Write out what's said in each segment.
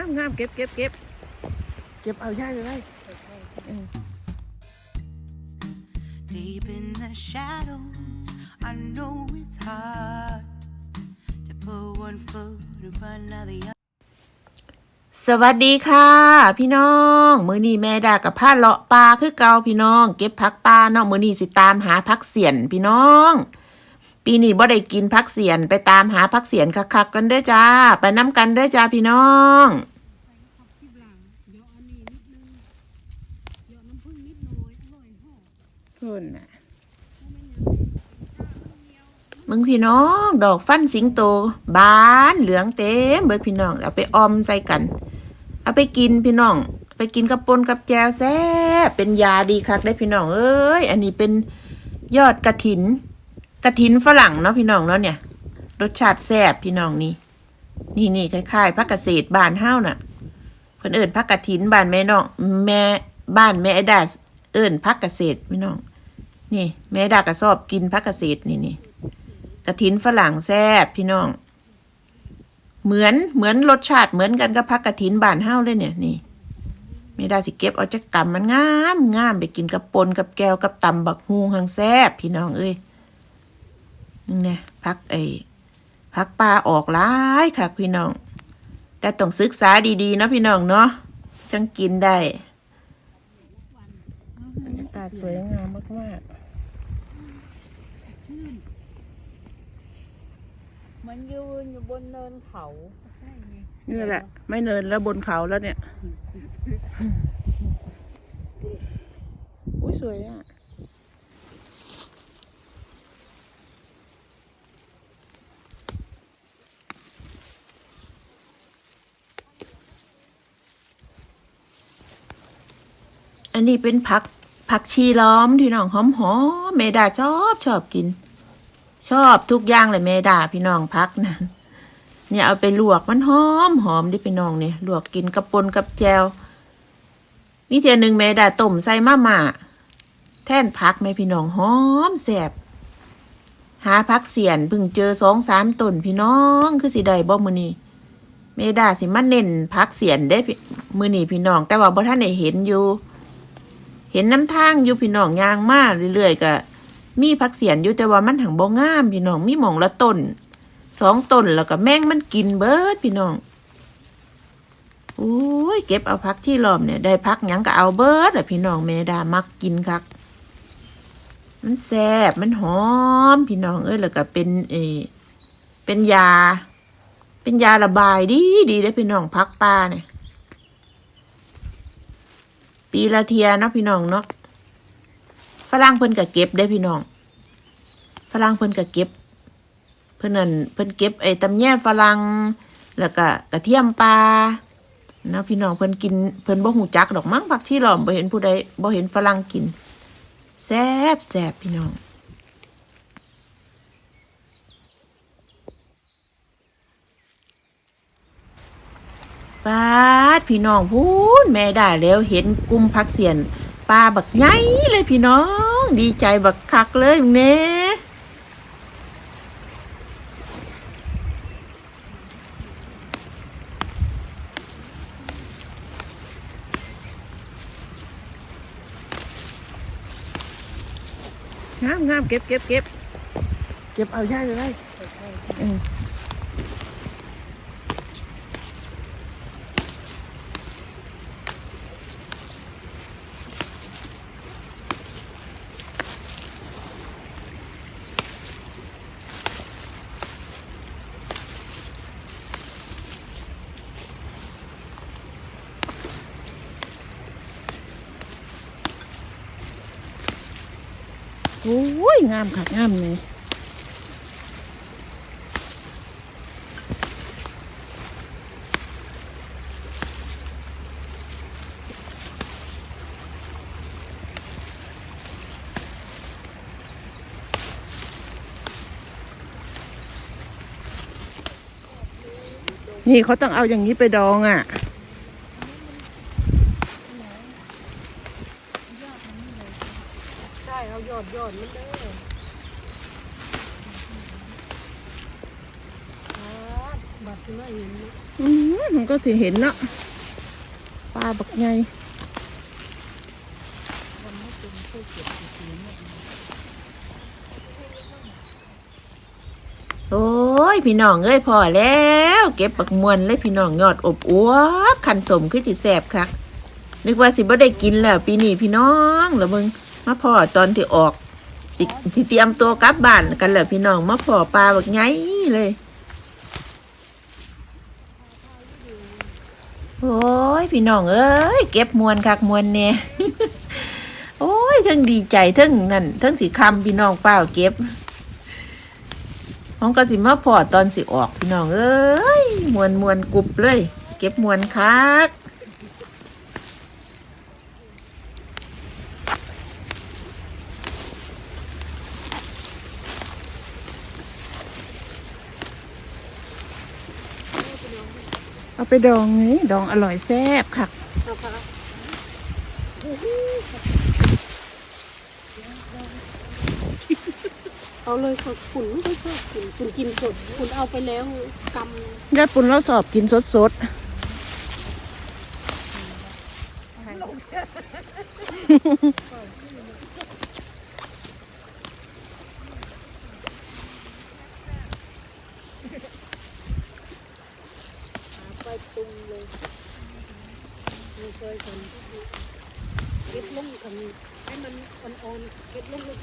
ามงามเก็บเก็บเก็บเก็บเอาย่าไปไว้เออ Deep in the shadows, I know it's hard to put one foot in front of the other. สวัสดีค่ะ พี่น้อง มื้อนี้แม่ดากับผ้าเลาะปลาคือเก่าพี่น้อง เก็บผักปลาเนาะมื้อนี้สิตามหาผักเสียนพี่น้อง ปีนี้บ่ได้กินผักเสียนไปตามหาผักเสียนคักๆกันเด้อจ้า ไปน้ำกันเด้อจ้าพี่น้องพุ่นน่ะมึงพี่น้อง ดอกฟันสิงโต บานเหลืองเต็มเบิดพี่น้อง เอาไปออมใส่กัน เอาไปกินพี่น้อง ไปกินกับปนกับแจวแซ่บเป็นยาดีคักได้พี่น้อง เอ้ย อันนี้เป็นยอดกระถิน กระถินฝรั่งเนาะพี่น้องเนาะเนี่ย รสชาติแซ่บพี่น้องนี่นี่นี่คล้ายๆผักเกษตรบ้านเฮ้าน่ะเพิ่นเอิ้นผักกระถินบ้านแม่น้องแม่บ้านแม่ดาเอิ้นผักเกษตรพี่น้อง นี่ แม่ดาก็ชอบกินผักเกษตรนี่นี่กระถินฝรั่งแซ่บพี่น้อง เหมือนเหมือนรสชาติเหมือนกันกับผักกระถินบ้านเฮ้าเลยเนี่ยนี่แม่ดาสิเก็บเอาจากกำมันงามงามไปกินกับปนกับแก้วกับตำบักฮูหังแซ่บพี่น้องเอ้ย นี่ไงพักไอ้พักปลาออกหลายค่ะพี่น้อง แต่ต้องศึกษาดีๆ เนาะพี่น้องเนาะจังกินได้บรรยากาศสวยงามมากมันยืนอยู่บนเนินเขาๆนี่แหละ ไม่เนินแล้วบนเขาแล้วเนี่ย อุ้ยสวยอะ นี้เป็นผักผักชีล้อมที่น้องหอมหอมเมดาชอบชอบกิน ชอบทุกอย่างเลยเมดาพี่น้องพักนะเนี่ยเอาไปลวกมันหอมหอมดิพี่น้องเนี่ยลวกกินกับปนกับแจวนี่เทียหนึ่งเมดาต้มใส่มาม่าแท่นพักไหมพี่น้องหอมแสบหาพักเสียนเพิ่งเจอสองสามต้นพี่น้องคือสิได้บ่มือนี้เมดาสิมาเน้นพักเสียนได้พี่มือนี้พี่น้อง แต่ว่าบ่ท่านได้เห็นอยู่ เห็นน้ำทางอยู่พี่น้องยางมาเรื่อยๆก็มีพักเสียนอยู่แต่ว่ามันหังบ่งามพี่น้องมีหมองละต้นสองต้นแล้วก็แมงมันกินเบิดพี่น้องโอ้ยเก็บเอาพักที่ล้อมเนี่ยได้พักยังก็เอาเบิดแหละพี่น้องแม่ดามักกินคักมันแซ่บมันหอม พี่น้องเอ้ยแล้วก็เป็นเออเป็นยา เป็นยาระบายดีดีได้พี่น้องพักป้าเนี่ย ปีละเทียเนาะพี่น้องเนาะฝรั่งเพิ่นก็เก็บได้พี่น้องฝรั่งเพิ่นก็เก็บ เพิ่นนั่นเพิ่นเก็บไอ้ตำแย่ฝรั่งแล้วก็กระเทียมปลาเนาะพี่น้องเพิ่นกินเพิ่นบ่หูจักดอกมั้งผักชีหลอมบ่เห็นผู้ใดบ่เห็นฝรั่งกินแซ่บแซ่บพี่น้อง ปาดพี่น้องพูนแม่ได้แล้วเห็นกลุ่มผักเสียนปลาบักใหญ่เลยพี่น้อง ดีใจบักคักเลยมึงเน่งามงามเก็บเก็บเก็บเก็บเอาย่าไปไว้เออ โอ้ยงามค่ะงามเลยนี่เขาต้องเอาอย่างนี้ไปดองอะช่เอายอดยอดมันเลยบัดคือว่าเห็นไหมอืมมันก็สิเห็นเนาะปลาบักใหญ่โอ้ยพี่น้องเอ้ยพอแล้ว เก็บปักมวนเลยพี่น้องยอดอบอวบขันสมคือจิแสบคักนึกว่าสิบ่ได้กินแล้วปีนี้พี่น้องแล้วมึง มาพอตอนที่ออกสิสิเตรียมตัวกลับบ้านกันแหล้วพี่น้องมาพอปลาบักไงเลย โอ้ยพี่น้องเอ้ยเก็บมวนคักมวนเนี่ยโอ้ยทั้งดีใจทั้งนั่นทั้งสิคำพี่น้องเปล่าเก็บน้องก็สิมาพอตอนสิออกพี่น้องเอ้ยมวนมวนกรุบเลย เก็บมวนคัก เอาไปดองนี้ดองอร่อยแซ่บค่ะเอาค่ะเอาเลยสดขุนไม่ชอบขุนขุนกินสดขุนเอาไปแล้วกำยายปุ่นเราสอบกินสดสด ไปปรุงเลยไม่เคยเห็นเก็บลงกันให้มันอ่อนๆเก็บลงเลย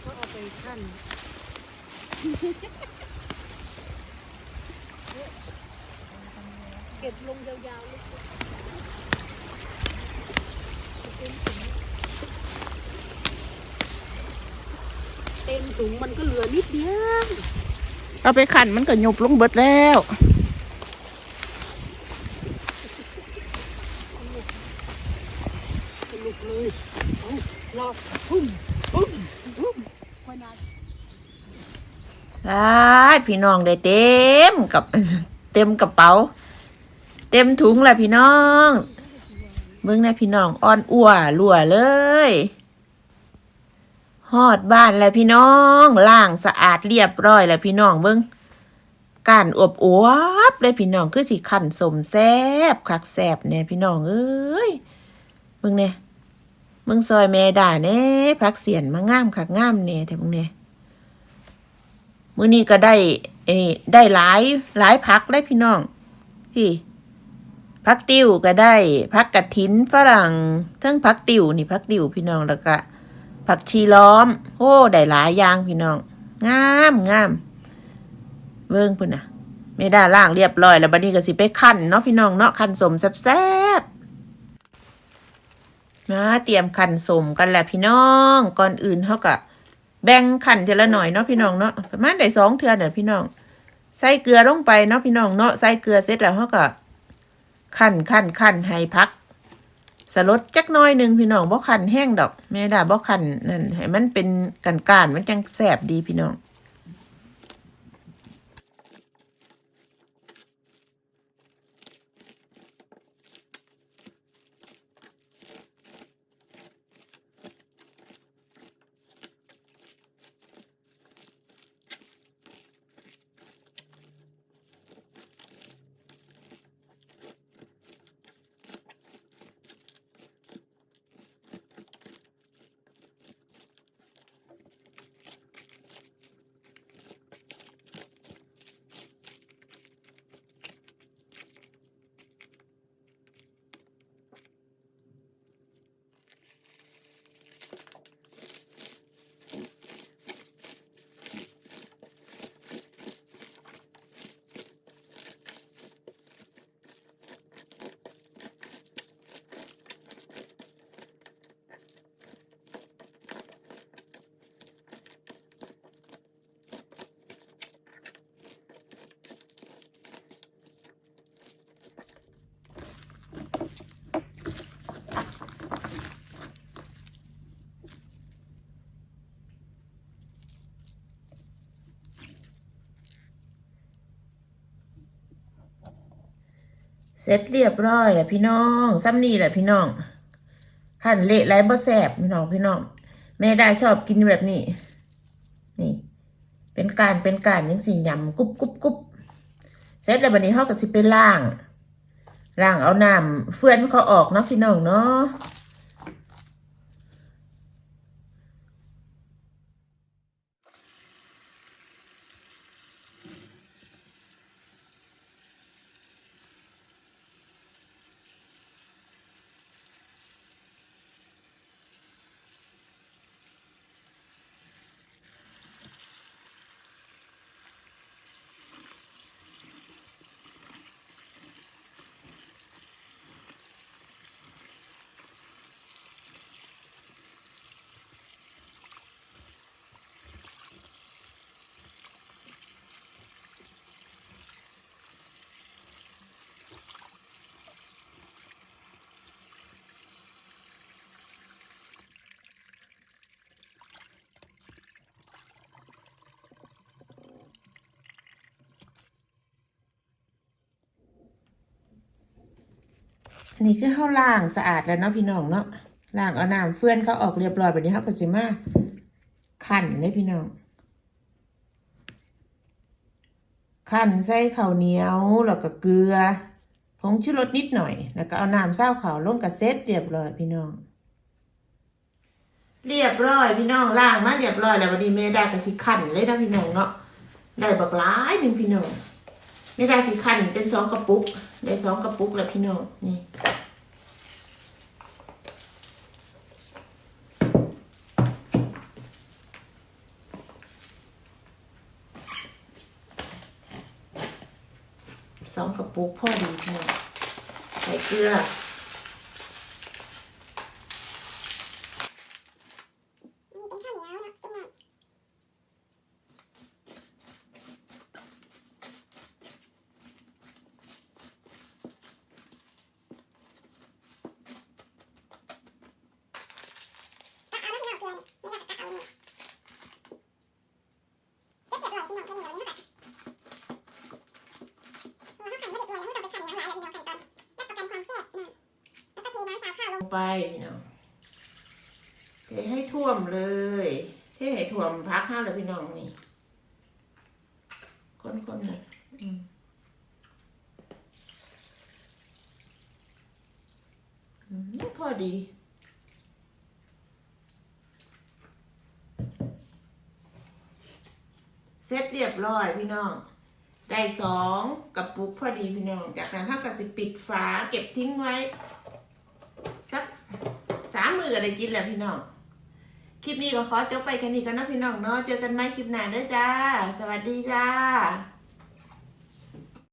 เขาเอาไปขั้นเก็บลงยาวๆเลยเต็มถุงมันก็เหลือนิดเดียว เอาไปขันมันก็หยบลงเบิดแล้ว สนุกเลยเอารอพุ่มพุ่มพุ่มขนาด ได้พี่น้องได้เต็มกับ เต็มกระเป๋า เต็มถุงแล้วพี่น้องเบิ่งนะพี่น้องอ่อนอัวรั่วเลยฮอดบ้านแล้วพี่น้องล้างสะอาดเรียบร้อยแล้วพี่น้องเบิ่งการอวบอวบเลยพี่น้องคือสิขันสมแซบคักแซบเนี่ยพี่น้องเอ้ยเบิ่งเนี่ยเบิ่งซอยแม่ด่าเนี่ยพักเสียนมางามคักงามเนี่ยแต่เบิ่งเนี่ย มื้อนี้ก็ได้เออได้หลายหลายพักได้พี่น้อง พี่พักติวก็ได้พักกระถินฝรั่งทั้งพักติวนี่พักติวพี่น้องแล้วก็ผักชีล้อม โอ้ได้หลายอย่างพี่น้องงามงามเบิ่งพุ่นนะไม่ได้ล่างเรียบร้อย แล้วบัดนี้ก็สิไปคั่นเนาะพี่น้องเนาะคั่นสมแซ่บๆนะเตรียมคั่นสมกันแหละพี่น้อง ก่อนอื่นเฮาก็ แบ่งขันทีละหน่อยเนาะพี่น้องเนาะประมาณได้สองเทือนเน่ยพี่น้อง ใส่เกลือลงไปเนาะพี่น้องเนาะใส่เกลือเสร็จแล้วเขาก็ขันขันขันให้พักสลดจักน้อยหนึ่งพี่น้องบ่ขันแห้งดอกแม่ดาบ่ขันนั่นให้มันเป็นกันการมันจังแสบดีพี่น้อง เสร็จเรียบร้อยแหละพี่น้องซ้ำนี่แหละพี่น้องขันเละไรบ่แสบพี่น้องพี่น้องแม่ได้ชอบกินแบบนี้ นี่ เป็นการเป็นการยังสี่ยำกรุบกรุบกรุบแร็จแล้วบันนี้เขาก็สิไปล่างล่างเอาน้ำเฟื่อนเขาออกเนาะพี่น้องเนาะ อันนี้คือเขาวล่างสะอาดแล้วเนาะพี่น้องเนาะล่างเอาน้ำเฟื่อนเขาออกเรียบร้อยแบบนี้เขาก็สิมาขั่นเลยพี่น้องขั่นใส่ข้าวเหนียวแล้วก็เกลือผงชูรสนิดหน่อย แล้วก็เอาน้ำเศร้าขาวลงกับเซตเรียบร้อยพี่น้อง เรียบร้อยพี่น้องล่างมาเรียบร้อยแล้ววันนี้แม่ได้ก็สิขั่นเลยนะพี่น้องเนาะได้บักหลายหนึ่งพี่น้อง ไม่ได้สิคันเป็นสองกระปุก ได้สองกระปุกแล้วพี่น้องนี่สองกระปุกพ่อดีพี่น้องใส่เกลือ ไปพี่น้องเทให้ท่วมเลย เทให้ท่วมพักห้าเลยพี่น้องนี่คนๆเลยอืมอืมพอดีเสร็จเรียบร้อยพี่น้อง ได้สองกระปุกพอดีพี่น้อง จากนั้นถ้าก็สิปิดฝาเก็บทิ้งไว้สักสามมือก็ได้กินแล้วพี่น้อง คลิปนี้ก็ขอจบไปแค่นี้กันนะพี่น้องเนาะ เจอกันไหมคลิปหน้าเด้อจ้า สวัสดีจ้า